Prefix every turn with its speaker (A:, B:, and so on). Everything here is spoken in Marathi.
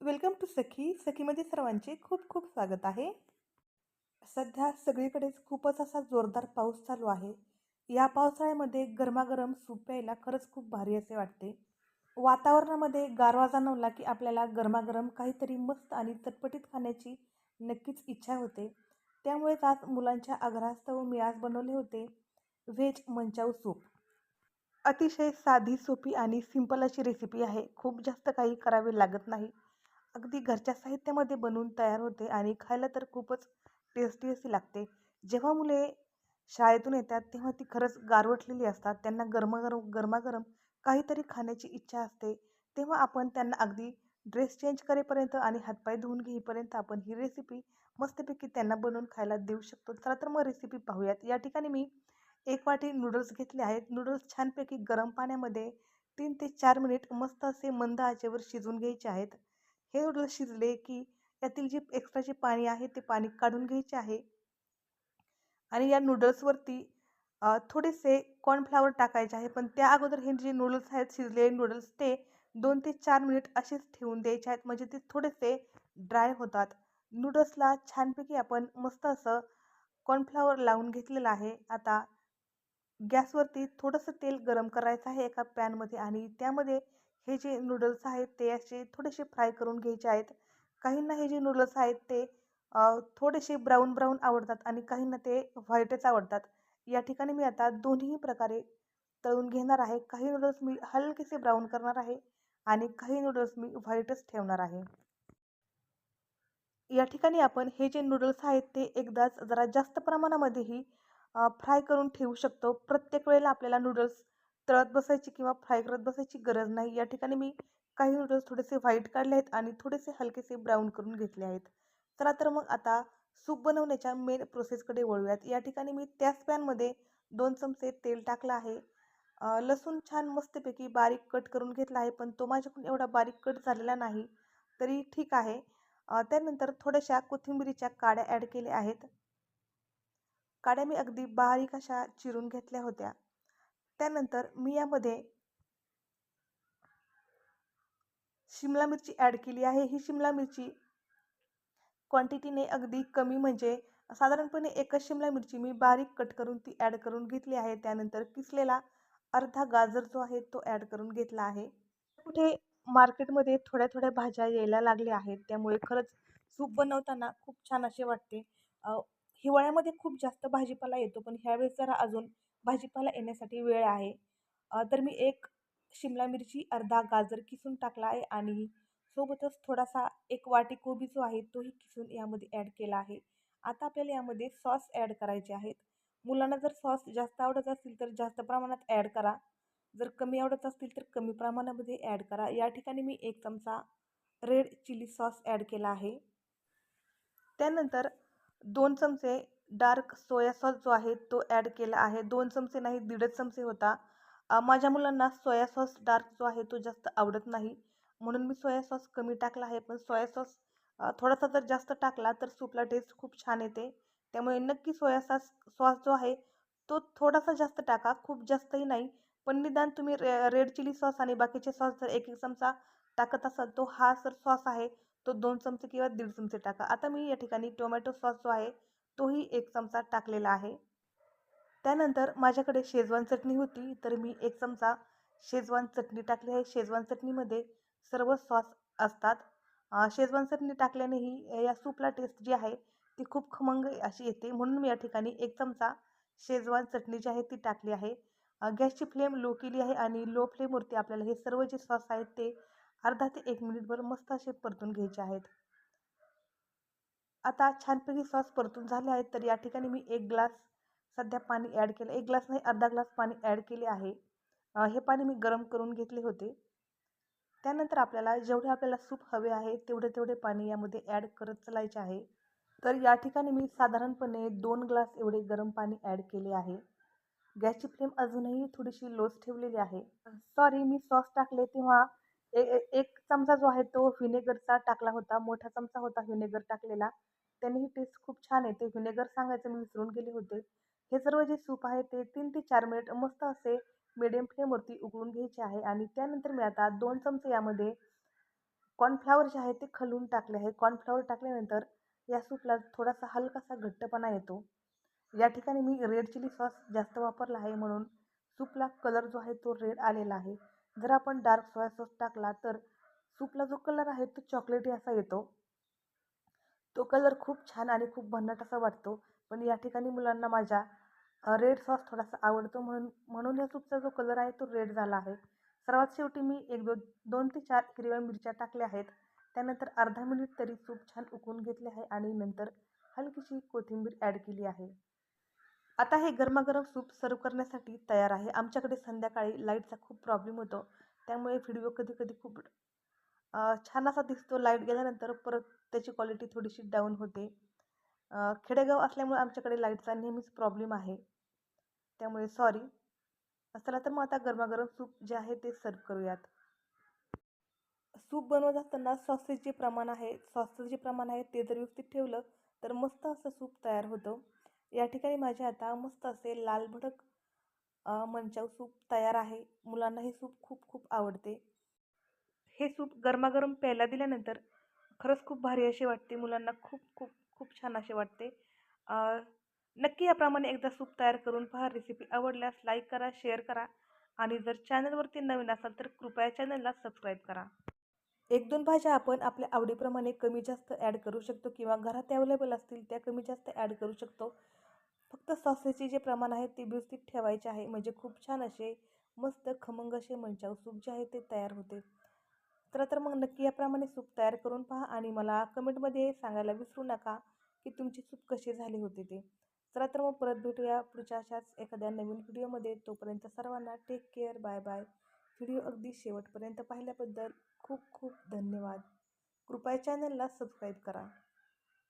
A: वेलकम टू सखी सखीमध्ये सर्वांचे खूप खूप स्वागत आहे. सध्या सगळीकडेच खूपच असा जोरदार पाऊस चालू आहे. या पावसाळ्यामध्ये गरमागरम सूप प्यायला खरंच खूप भारी असे वाटते. वातावरणामध्ये गारवा जाणवला की आपल्याला गरमागरम काहीतरी मस्त आणि चटपटीत खाण्याची नक्कीच इच्छा होते. त्यामुळेच आज मुलांच्या आग्रहास्तव मी आज बनवले होते व्हेज मंचाऊ सूप. अतिशय साधी सोपी आणि सिंपल अशी रेसिपी आहे. खूप जास्त काही करावे लागत नाही. अगदी घरच्या साहित्यामध्ये बनवून तयार होते आणि खायला तर खूपच टेस्टी अशी लागते. जेव्हा मुले शाळेतून येतात तेव्हा ती खरंच गारवटलेली असतात. त्यांना गरमागरम गरमागरम काहीतरी खाण्याची इच्छा असते. तेव्हा आपण त्यांना अगदी ड्रेस चेंज करेपर्यंत आणि हातपाय धुवून घेईपर्यंत आपण ही रेसिपी मस्तपैकी त्यांना बनवून खायला देऊ शकतो. चला तर मग रेसिपी पाहूयात. या ठिकाणी मी एक वाटी नूडल्स घेतले आहेत. नूडल्स छानपैकी गरम पाण्यामध्ये तीन ते चार मिनिट मस्त असे मंद आचेवर शिजवून घ्यायचे आहेत. हे नूडल्स शिजले की यातील जे एक्स्ट्राचे पाणी आहे ते पाणी काढून घ्यायचे आहे. आणि या नूडल्सवरती थोडेसे कॉर्नफ्लावर टाकायचे आहे. पण त्या अगोदर हे जे नूडल्स आहेत शिजलेले नूडल्स ते दोन ते चार मिनिट असेच ठेवून द्यायचे आहेत. म्हणजे ते थोडेसे ड्राय होतात. नूडल्सला छानपैकी आपण मस्त असं कॉर्नफ्लावर लावून घेतलेलं आहे. आता गॅसवरती थोडंसं तेल गरम करायचं आहे एका पॅनमध्ये आणि त्यामध्ये हे जे नूडल्स आहेत ते असे थोडेसे फ्राय करून घ्यायचे आहेत. काहींना हे जे नूडल्स आहेत ते थोडेसे ब्राऊन ब्राऊन आवडतात आणि काहींना ते व्हाईटच आवडतात. या ठिकाणी मी आता दोन्ही प्रकारे तळून घेणार आहे. काही नूडल्स मी हलकेसे ब्राऊन करणार आहे आणि काही नूडल्स मी व्हाईटच ठेवणार आहे. या ठिकाणी आपण हे जे नूडल्स आहेत ते एकदाच जरा जास्त प्रमाणामध्येही फ्राय करून ठेवू शकतो. प्रत्येक वेळेला आपल्याला नूडल्स तळत बसायची किंवा फ्राय करत बसायची गरज नाही. या ठिकाणी मी काही नूडल्स थोडेसे व्हाईट काढले आहेत आणि थोडेसे हलकेसे ब्राऊन करून घेतले आहेत. चला तर मग आता सूप बनवण्याच्या मेन प्रोसेसकडे वळूयात. या ठिकाणी मी त्याच पॅनमध्ये दोन चमचे तेल टाकलं आहे. लसूण छान मस्तपैकी बारीक कट करून घेतला आहे पण तो माझ्याकडून एवढा बारीक कट झालेला नाही तरी ठीक आहे. त्यानंतर थोड्याशा कोथिंबिरीच्या काड्या ॲड केल्या आहेत. काड्या मी अगदी बारीक अशा चिरून घेतल्या होत्या. त्यानंतर मी यामध्ये शिमला मिरची ॲड केली आहे. ही शिमला मिरची क्वांटिटीने अगदी कमी म्हणजे साधारणपणे एकच शिमला मिरची मी बारीक कट करून ती ॲड करून घेतली आहे. त्यानंतर किसलेला अर्धा गाजर जो आहे तो ॲड करून घेतला आहे. कुठे मार्केटमध्ये थोड्या थोड्या भाज्या यायला लागल्या आहेत. त्यामुळे खरंच सूप बनवताना खूप छान असे वाटते. हिवाळ्यामध्ये खूप जास्त भाजीपाला येतो पण ह्यावेळेस जरा अजून भाजीपाला येण्यासाठी वेळ आहे. तर मी एक शिमला मिरची अर्धा गाजर किसून टाकला आहे आणि सोबतच थोडासा एक वाटी कोबी जो आहे तोही किसून यामध्ये ॲड केला आहे. आता आपल्याला यामध्ये सॉस ॲड करायचे आहेत. मुलांना जर सॉस जास्त आवडत असतील तर जास्त प्रमाणात ॲड करा. जर कमी आवडत असतील तर कमी प्रमाणामध्ये ॲड करा. या ठिकाणी मी एक चमचा रेड चिली सॉस ॲड केला आहे. त्यानंतर दोन चमचे डार्क सोया सॉस जो आहे तो ॲड केला आहे. दोन चमचे नाही दीडच चमचे होता. माझ्या मुलांना सोया सॉस डार्क जो आहे तो जास्त आवडत नाही. म्हणून मी सोया सॉस कमी टाकला आहे. पण सोया सॉस थोडासा जर जास्त टाकला तर सूपला टेस्ट खूप छान येते. त्यामुळे नक्की सोया सॉस सॉस जो आहे तो थोडासा जास्त टाका. खूप जास्तही नाही. पण निदान तुम्ही रे रेड चिली सॉस आणि बाकीचे सॉस जर एक एक चमचा टाकत असाल तो हा सर सॉस आहे तो दोन चमचे किंवा दीड चमचे टाका. आता मी या ठिकाणी टोमॅटो सॉस जो आहे तोही एक चमचा टाकलेला आहे. त्यानंतर माझ्याकडे शेजवान चटणी होती तर मी एक चमचा शेजवान चटणी टाकली आहे. शेजवान चटणीमध्ये सर्व सॉस असतात. शेजवान चटणी टाकल्यानेही या सूपला टेस्ट जी आहे ती खूप खमंग अशी येते. म्हणून मी या ठिकाणी एक चमचा शेजवान चटणी जी आहे ती टाकली आहे. गॅसची फ्लेम लो केली आहे आणि लो फ्लेमवरती आपल्याला हे सर्व जे सॉस आहेत ते अर्धा ते एक मिनिटभर मस्त असे परतून घ्यायचे आहेत. आता छानपैकी सॉस परतून झाले आहेत तर या ठिकाणी मी एक ग्लास सध्या पाणी ॲड केलं. एक ग्लास नाही अर्धा ग्लास पाणी ॲड केले आहे. हे पाणी मी गरम करून घेतले होते. त्यानंतर आपल्याला जेवढे आपल्याला सूप हवे आहे तेवढे तेवढे पाणी यामध्ये ॲड करत चालायचे आहे. तर या ठिकाणी मी साधारणपणे दोन ग्लास एवढे गरम पाणी ॲड केले आहे. गॅसची फ्लेम अजूनही थोडीशी लोच ठेवलेली आहे. सॉरी मी सॉस टाकले तेव्हा एक चमचा जो आहे तो व्हिनेगरचा टाकला होता मोठा चमचा होता व्हिनेगर टाकलेला. त्याने ही टेस्ट खूप छान येते व्हिनेगर सांगायचं मी विसरून गेले होते. हे सर्व जे सूप आहे ते तीन ते चार मिनिट मस्त असे मिडियम फ्लेमवरती उकळून घ्यायचे आहे आणि त्यानंतर मी आता दोन चमचे यामध्ये कॉर्नफ्लावर जे आहे ते खलून टाकले आहे. कॉर्नफ्लावर टाकल्यानंतर या सूपला थोडासा हलकासा घट्टपणा येतो. या ठिकाणी मी रेड चिली सॉस जास्त वापरला आहे म्हणून सूपला कलर जो आहे तो रेड आलेला आहे. जर आपण डार्क सोया सॉस टाकला तर सूपला जो कलर आहे तो चॉकलेटी असा येतो. तो कलर खूप छान आणि खूप भन्नाट असा वाटतो. पण या ठिकाणी मुलांना माझ्या रेड सॉस थोडासा आवडतो म्हणून म्हणून या सूपचा जो कलर आहे तो रेड झाला आहे. सर्वात शेवटी मी एक दोन दोन ते चार हिरव्या मिरच्या टाकल्या आहेत. त्यानंतर अर्धा मिनिट तरी सूप छान उकळून घेतले आहे आणि नंतर हलकीशी कोथिंबीर ॲड केली आहे. आता हे गरमागरम सूप सर्व करण्यासाठी तयार आहे. आमच्याकडे संध्याकाळी लाईटचा खूप प्रॉब्लेम होतो. त्यामुळे व्हिडिओ कधी कधी खूप छान असा दिसतो. लाइट गेल्यानंतर परत त्याची क्वालिटी थोडीशी डाऊन होते. खेडेगाव असल्यामुळे आमच्याकडे लाईटचा नेहमीच प्रॉब्लेम आहे. त्यामुळे सॉरी चला तर मग आता गरमागरम सूप जे आहे ते सर्व करूयात. सूप बनवत असताना सॉसेसचे प्रमाण आहे सॉसेसचे जे प्रमाण आहे ते जर व्यवस्थित ठेवलं तर मस्त असं सूप तयार होतं. या ठिकाणी माझे आता मस्त असे लाल भडक मंचाव सूप तयार आहे. मुलांना हे सूप खूप खूप आवडते. हे सूप गरमागरम प्यायला दिल्यानंतर खरंच खूप भारी असे वाटते. मुलांना खूप खूप खूप छान असे वाटते. नक्की याप्रमाणे एकदा सूप तयार करून पहा. रेसिपी आवडल्यास लाईक करा शेअर करा आणि जर चॅनलवरती नवीन असाल तर कृपया चॅनलला सबस्क्राईब करा. एक दोन भाज्या आपण आपल्या आवडीप्रमाणे कमी जास्त ॲड करू शकतो किंवा घरात अवेलेबल असतील त्या कमी जास्त ॲड करू शकतो. फक्त सॉसेसचे जे प्रमाण आहे ते व्यवस्थित ठेवायचे आहे. म्हणजे खूप छान असे मस्त खमंग असे मंचाव सूप जे आहे ते तयार होते. तर तर मग नक्की याप्रमाणे सूप तयार करून पहा आणि मला कमेंटमध्ये सांगायला विसरू नका की तुमची सूप कशी झाली होती ते. चला तर मग परत भेटूया पुढच्या अशाच एखाद्या नवीन व्हिडिओमध्ये. तोपर्यंत सर्वांना take care bye bye video अगदी शेवटपर्यंत पाहिल्याबद्दल खूप खूप धन्यवाद. कृपया चॅनलला सबस्क्राईब करा.